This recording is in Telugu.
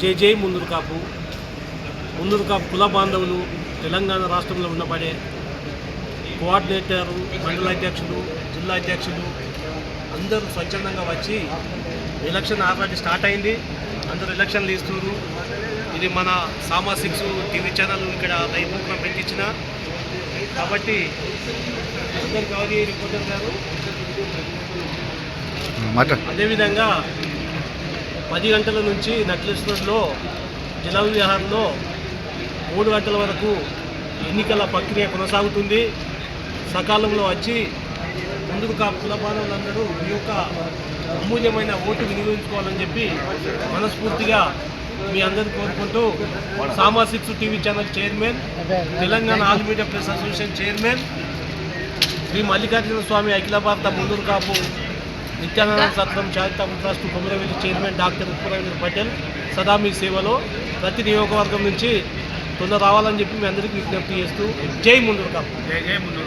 జై జై ముందురు కాపు. ముందురు కాపు కుల బాంధవులు తెలంగాణ రాష్ట్రంలో ఉండబడే కోఆర్డినేటరు మండల అధ్యక్షులు జిల్లా అధ్యక్షులు అందరూ స్వచ్ఛందంగా వచ్చి ఎలక్షన్ ఆల్రెడీ స్టార్ట్ అయింది. అందరూ ఎలక్షన్లు ఇస్తున్నారు ఇది మన సామా సిక్స్ టీవీ ఛానల్ ఇక్కడ లైవ్ ప్రోగ్రామ్ పెట్టించిన. కాబట్టి అందరు కావాలి రిపోర్టర్ గారు. అదేవిధంగా పది గంటల నుంచి నక్లెస్లో జల విహారంలో మూడు గంటల వరకు ఎన్నికల ప్రక్రియ కొనసాగుతుంది. సకాలంలో వచ్చి ముందుకు కా కులబాధలందరూ ఈ యొక్క అమూల్యమైన ఓటు వినియోగించుకోవాలని చెప్పి మనస్ఫూర్తిగా మీ అందరిని కోరుకుంటూ Sama six TV channel chairman Telangana all media press association chairman Shri Mallikarjuna Swamy Akhila Bharata Munduru Kapu Nityananda Satram charitable trust Komaravelli chairman doctor Uppuravindra Patel సదా మీ సేవలో ప్రతి నియోజకవర్గం నుంచి తొందర రావాలని చెప్పి మీ అందరికీ విజ్ఞప్తి చేస్తూ జై ముందూరు కాపు జై జై ముందు